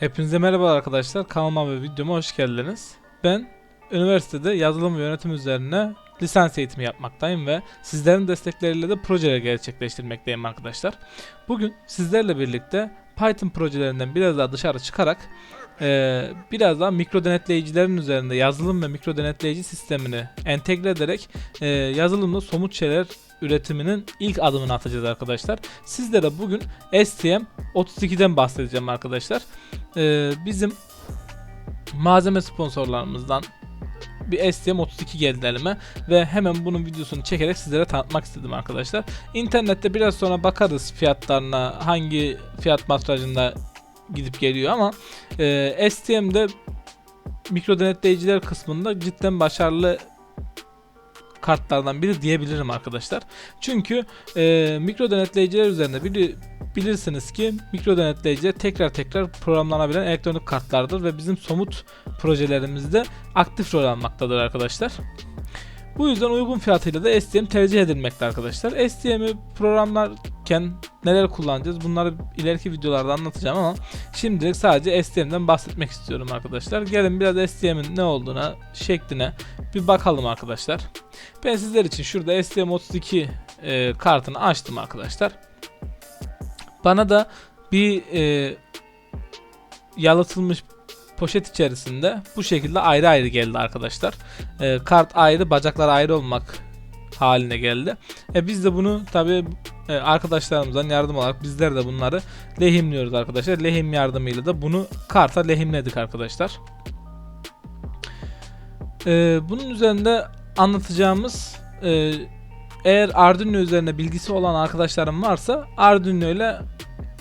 Hepinize merhaba arkadaşlar. Kanalıma ve videoma hoş geldiniz. Ben üniversitede yazılım ve yönetim üzerine lisans eğitimi yapmaktayım ve sizlerin destekleriyle de projeler gerçekleştirmekteyim arkadaşlar. Bugün sizlerle birlikte Python projelerinden biraz daha dışarı çıkarak eee, biraz daha mikro denetleyicilerin üzerinde yazılım ve mikro denetleyici sistemini entegre ederek eee yazılımda somut şeyler üretiminin ilk adımını atacağız arkadaşlar. Sizlere bugün STM 32'den bahsedeceğim arkadaşlar. Ee, bizim malzeme sponsorlarımızdan bir STM32 geldi elime ve hemen bunun videosunu çekerek sizlere tanıtmak istedim arkadaşlar. İnternette biraz sonra bakarız fiyatlarına hangi fiyat matrajında gidip geliyor ama e, STM'de mikro denetleyiciler kısmında cidden başarılı kartlardan biri diyebilirim arkadaşlar. Çünkü e, mikro denetleyiciler üzerinde bili, bilirsiniz ki mikro denetleyiciler tekrar tekrar programlanabilen elektronik kartlardır ve bizim somut projelerimizde aktif rol almaktadır arkadaşlar. Bu yüzden uygun fiyatıyla da STM tercih edilmekte arkadaşlar. STM'i programlarken neler kullanacağız bunları ileriki videolarda anlatacağım ama şimdilik sadece STM'den bahsetmek istiyorum arkadaşlar. Gelin biraz STM'in ne olduğuna, şekline bir bakalım arkadaşlar. Ben sizler için şurada STM32 e, kartını açtım arkadaşlar. Bana da bir e, yalıtılmış poşet içerisinde bu şekilde ayrı ayrı geldi arkadaşlar. E, kart ayrı, bacaklar ayrı olmak haline geldi. E, biz de bunu tabi arkadaşlarımızdan yardım olarak bizler de bunları lehimliyoruz arkadaşlar. Lehim yardımıyla da bunu karta lehimledik arkadaşlar. E, bunun üzerinde anlatacağımız e, eğer Arduino üzerine bilgisi olan arkadaşlarım varsa Arduino ile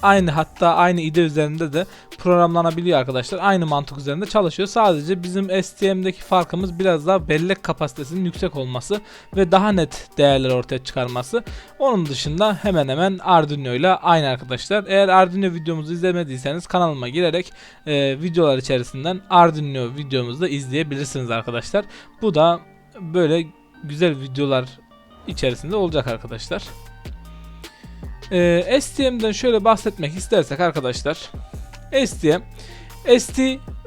aynı hatta aynı ide üzerinde de programlanabiliyor arkadaşlar. Aynı mantık üzerinde çalışıyor. Sadece bizim STM'deki farkımız biraz daha bellek kapasitesinin yüksek olması ve daha net değerler ortaya çıkarması. Onun dışında hemen hemen Arduino ile aynı arkadaşlar. Eğer Arduino videomuzu izlemediyseniz kanalıma girerek e, videolar içerisinden Arduino videomuzu da izleyebilirsiniz arkadaşlar. Bu da böyle güzel videolar içerisinde olacak arkadaşlar. Ee, STM'den şöyle bahsetmek istersek arkadaşlar STM ST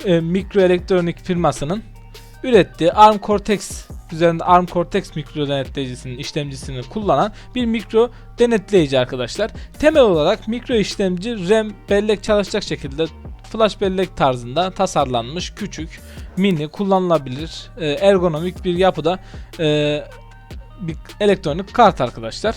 e, mikroelektronik firmasının ürettiği ARM Cortex üzerinde ARM Cortex mikro denetleyicisinin işlemcisini kullanan bir mikro denetleyici arkadaşlar. Temel olarak mikro işlemci RAM bellek çalışacak şekilde flash bellek tarzında tasarlanmış küçük, mini, kullanılabilir, e, ergonomik bir yapıda e, bir elektronik kart arkadaşlar.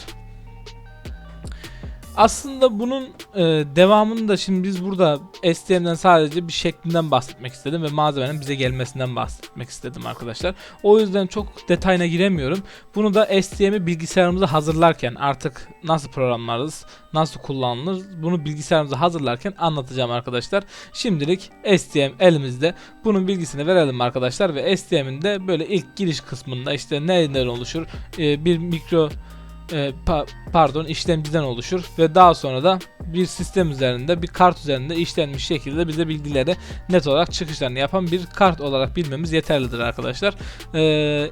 Aslında bunun e, devamını da şimdi biz burada STM'den sadece bir şeklinden bahsetmek istedim ve malzemenin bize gelmesinden bahsetmek istedim arkadaşlar. O yüzden çok detayına giremiyorum. Bunu da STM'i bilgisayarımıza hazırlarken artık nasıl programlarız, nasıl kullanılır bunu bilgisayarımıza hazırlarken anlatacağım arkadaşlar. Şimdilik STM elimizde. Bunun bilgisini verelim arkadaşlar ve STM'in de böyle ilk giriş kısmında işte neler oluşur, e, bir mikro e, pa- pardon işlemciden oluşur ve daha sonra da bir sistem üzerinde bir kart üzerinde işlenmiş şekilde bize bilgileri net olarak çıkışlarını yapan bir kart olarak bilmemiz yeterlidir arkadaşlar. E,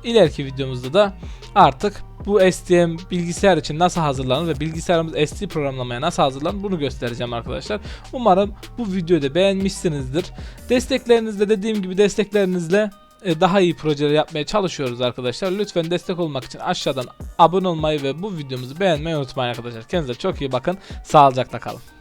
ileriki videomuzda da artık bu STM bilgisayar için nasıl hazırlanır ve bilgisayarımız ST programlamaya nasıl hazırlanır bunu göstereceğim arkadaşlar. Umarım bu videoyu da beğenmişsinizdir. Desteklerinizle dediğim gibi desteklerinizle daha iyi projeler yapmaya çalışıyoruz arkadaşlar. Lütfen destek olmak için aşağıdan abone olmayı ve bu videomuzu beğenmeyi unutmayın arkadaşlar. Kendinize çok iyi bakın. Sağlıcakla kalın.